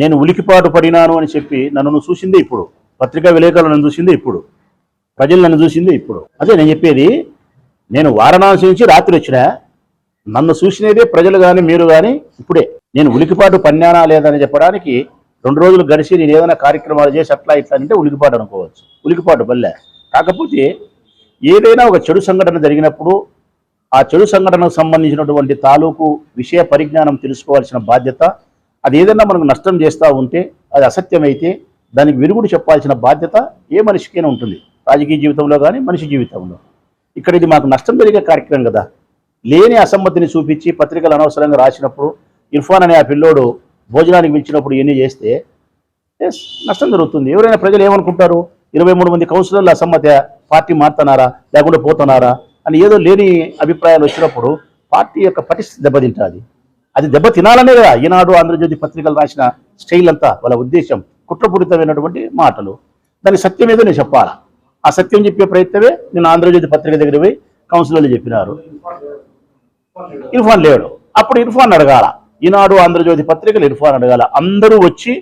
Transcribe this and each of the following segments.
నేను ఉలికిపాటు పడినాను అని చెప్పి నన్ను చూసిందే ఇప్పుడు. పత్రికా విలేకరులు నన్ను చూసిందే ఇప్పుడు. ప్రజలు నన్ను చూసిందే ఇప్పుడు. అదే నేను చెప్పేది నేను వారణాసి నుంచి రాత్రి వచ్చిన నన్ను చూసినదే ప్రజలు కానీ మీరు కానీ ఇప్పుడే. నేను ఉలికిపాటు పన్నానా లేదని చెప్పడానికి రెండు రోజులు గడిచి నేను ఏదైనా కార్యక్రమాలు చేసి అట్లా ఇట్లా అంటే ఉలికిపాటు అనుకోవచ్చు. ఉలికిపాటు వల్లే కాకపోతే ఏదైనా ఒక చెడు సంఘటన జరిగినప్పుడు ఆ చెడు సంఘటనకు సంబంధించినటువంటి తాలూకు విషయ పరిజ్ఞానం తెలుసుకోవాల్సిన బాధ్యత అది ఏదైనా మనకు నష్టం చేస్తూ ఉంటే అది అసత్యమైతే దానికి విరుగుడు చెప్పాల్సిన బాధ్యత ఏ మనిషికైనా ఉంటుంది. రాజకీయ జీవితంలో కానీ మనిషి జీవితంలో. ఇక్కడ ఇది మాకు నష్టం జరిగే కార్యక్రమం కదా. లేని అసమ్మతిని చూపించి పత్రికలు అనవసరంగా రాసినప్పుడు ఇర్ఫాన్ అనే ఆ పిల్లోడు భోజనానికి పిలిచినప్పుడు ఇవన్నీ చేస్తే నష్టం జరుగుతుంది. ఎవరైనా ప్రజలు ఏమనుకుంటారు? ఇరవై మూడు మంది కౌన్సిలర్లు అసమ్మతి పార్టీ మారుతున్నారా? లేకుండా పోతున్నారా? అని ఏదో లేని అభిప్రాయాలు వచ్చినప్పుడు పార్టీ యొక్క పటిష్ట దెబ్బతింటుంది. అది దెబ్బ తినాలనే కదా. ఈనాడు ఆంధ్రజ్యోతి పత్రికలు రాసిన స్టైల్ అంతా వాళ్ళ ఉద్దేశం కుట్రపూరితమైనటువంటి మాటలు. దాని సత్యం ఏదో నేను చెప్పాలా? ఆ సత్యం చెప్పే ప్రయత్నమే నేను ఆంధ్రజ్యోతి పత్రిక దగ్గర పోయి కౌన్సిలర్లు చెప్పినారు. ఇర్ఫాన్ లేడు. అప్పుడు ఇర్ఫాన్ అడగాల? ఈనాడు ఆంధ్రజ్యోతి పత్రికలు ఇర్ఫాన్ అడగాల? అందరూ వచ్చి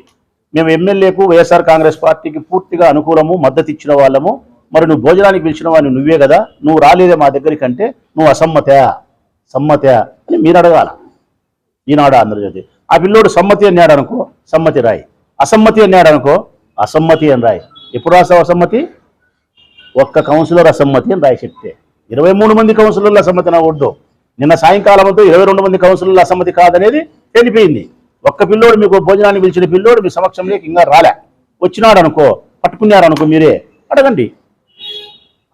మేము ఎమ్మెల్యేకు వైఎస్ఆర్ కాంగ్రెస్ పార్టీకి పూర్తిగా అనుకూలము మద్దతు ఇచ్చిన వాళ్ళము. మరి నువ్వు భోజనానికి పిలిచిన వాడిని నువ్వే కదా. నువ్వు రాలేదే మా దగ్గరికి అంటే నువ్వు అసమ్మతే సమ్మతే అని మీరు అడగాల? ఈనాడు ఆంధ్రజ్యోతి ఆ పిల్లోడు సమ్మతి అన్నాడు అనుకో సమ్మతి రాయి. అసమ్మతి అన్నాడు అనుకో అసమ్మతి అని రాయి. ఎప్పుడు రాసావు అసమ్మతి? ఒక్క కౌన్సిలర్ అసమ్మతి అని రాయి చెప్తే. ఇరవై మూడు మంది కౌన్సిలర్ల అసమ్మతి నా వద్దు నిన్న సాయంకాలంతో ఇరవై రెండు మంది కౌన్సిలర్ల అసమ్మతి కాదనేది తెలిపింది ఒక్క పిల్లోడు మీకు భోజనాన్ని పిలిచిన పిల్లోడు మీ సమక్షంలోకి ఇంకా రాలే. వచ్చినాడు అనుకో పట్టుకున్నారు అనుకో మీరే. అడగండి.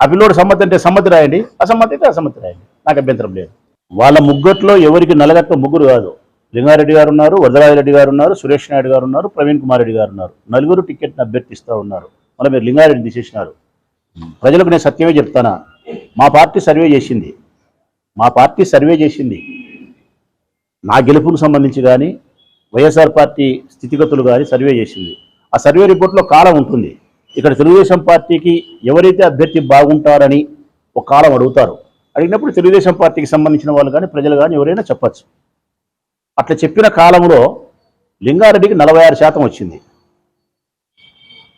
ఆ పిల్లోడు సమ్మతి అంటే సమ్మతి రాయండి అసమ్మతి అయితే అసమ్మతి రాయండి. నాకు అభ్యంతరం లేదు. వాళ్ళ ముగ్గట్లో ఎవరికి నలగట్ల ముగ్గురు కాదు. లింగారెడ్డి గారు ఉన్నారు వరదరాజరెడ్డి గారు ఉన్నారు సురేష్ నాయుడు గారు ఉన్నారు ప్రవీణ్ కుమార్ రెడ్డి గారు ఉన్నారు. నలుగురు టికెట్ని అభ్యర్థిస్తూ ఉన్నారు. మళ్ళీ మీరు లింగారెడ్డి తీసేసినారు. ప్రజలకు నేను సత్యమే చెప్తానా? మా పార్టీ సర్వే చేసింది. మా పార్టీ సర్వే చేసింది. నా గెలుపుకు సంబంధించి కానీ వైఎస్ఆర్ పార్టీ స్థితిగతులు కానీ సర్వే చేసింది. ఆ సర్వే రిపోర్ట్లో కాలం ఉంటుంది. ఇక్కడ తెలుగుదేశం పార్టీకి ఎవరైతే అభ్యర్థి బాగుంటారని ఒక కాలం అడుగుతారు. అడిగినప్పుడు తెలుగుదేశం పార్టీకి సంబంధించిన వాళ్ళు కానీ ప్రజలు కానీ ఎవరైనా చెప్పచ్చు. అట్లా చెప్పిన కాలంలో లింగారెడ్డికి నలభై ఆరు శాతం వచ్చింది.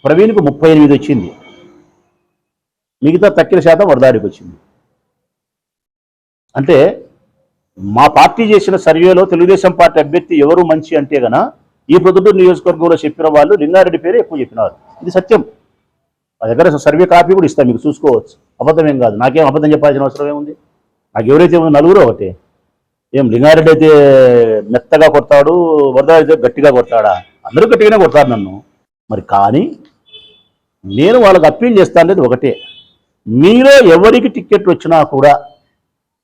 ప్రవీణ్కు ముప్పై ఎనిమిది వచ్చింది. మిగతా తక్కిన శాతం వరదాడికి వచ్చింది. అంటే మా పార్టీ చేసిన సర్వేలో తెలుగుదేశం పార్టీ అభ్యర్థి ఎవరు మంచి అంటే గన ఈ పొద్దుటూరు నియోజకవర్గంలో చెప్పిన వాళ్ళు లింగారెడ్డి పేరే ఎక్కువ చెప్పినారు. ఇది సత్యం. మా దగ్గర సర్వే కాపీ కూడా ఇస్తాను మీకు చూసుకోవచ్చు. అబద్ధం ఏం కాదు. నాకేం అబద్ధం చెప్పాల్సిన అవసరం ఏముంది? నాకు ఎవరైతే ఉందో నలుగురు ఒకటే. ఏం లింగారెడ్డి అయితే మెత్తగా కొడతాడు వరద అయితే గట్టిగా కొడతాడా? అందరూ గట్టిగానే కొడతారు నన్ను. మరి కానీ నేను వాళ్ళకి అప్పీల్ చేస్తాను ఒకటే. మీలో ఎవరికి టిక్కెట్ వచ్చినా కూడా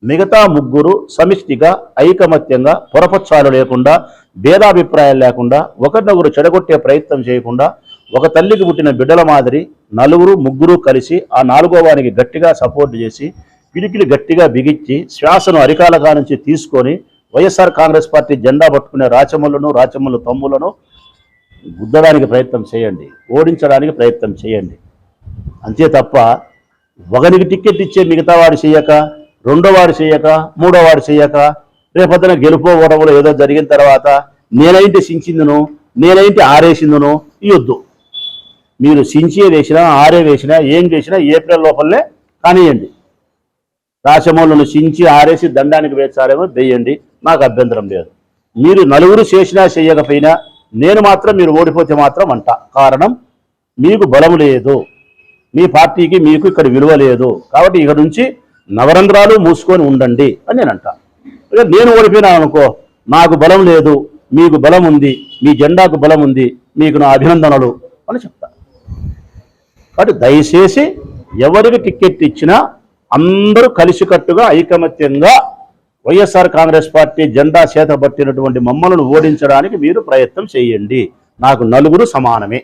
మిగతా ముగ్గురు సమిష్టిగా ఐకమత్యంగా పొరపచ్చాలు లేకుండా భేదాభిప్రాయాలు లేకుండా ఒకరినొకరు చెడగొట్టే ప్రయత్నం చేయకుండా ఒక తల్లికి పుట్టిన బిడ్డల మాదిరి నలుగురు ముగ్గురు కలిసి ఆ నాలుగో వారికి గట్టిగా సపోర్ట్ చేసి పిడికిలు గట్టిగా బిగించి శ్వాసను అరికాలగా నుంచి తీసుకొని వైఎస్ఆర్ కాంగ్రెస్ పార్టీ జెండా పట్టుకునే రాచమ్మలను రాచమ్మల తమ్ములను గుద్దడానికి ప్రయత్నం చేయండి. ఓడించడానికి ప్రయత్నం చేయండి. అంతే తప్ప ఒకరికి టిక్కెట్ ఇచ్చే మిగతా వాడు చేయక రెండో వాడు చేయక మూడో వాడు చేయక రేపొద్దున గెలుపోవడంలో ఏదో జరిగిన తర్వాత నేనైంటి సించిందును నేనైంటి ఆరేసిందును ఇవ్వద్దు మీరు సించే వేసినా ఆరే వేసినా ఏం చేసినా ఏప్రిల్ లోపలనే కానియండి రాచమౌలను సించి ఆరేసి దండానికి వేచారేమో వేయండి నాకు అభ్యంతరం లేదు. మీరు నలుగురు చేసినా చేయకపోయినా నేను మాత్రం మీరు ఓడిపోతే మాత్రం అంట. కారణం మీకు బలం లేదు. మీ పార్టీకి మీకు ఇక్కడ విలువ లేదు. కాబట్టి ఇక నుంచి నవరంధ్రాలు మూసుకొని ఉండండి అని నేను అంటాను నేను ఓడిపోయినా అనుకో నాకు బలం లేదు మీకు బలం ఉంది మీ జెండాకు బలం ఉంది మీకు నా అభినందనలు అని చెప్తా. కాబట్టి దయచేసి ఎవరికి టికెట్ ఇచ్చినా అందరూ కలిసికట్టుగా ఐకమత్యంగా వైఎస్ఆర్ కాంగ్రెస్ పార్టీ జెండా చేతబట్టినటువంటి మమ్మలను ఓడించడానికి మీరు ప్రయత్నం చేయండి. నాకు నలుగురు సమానమే.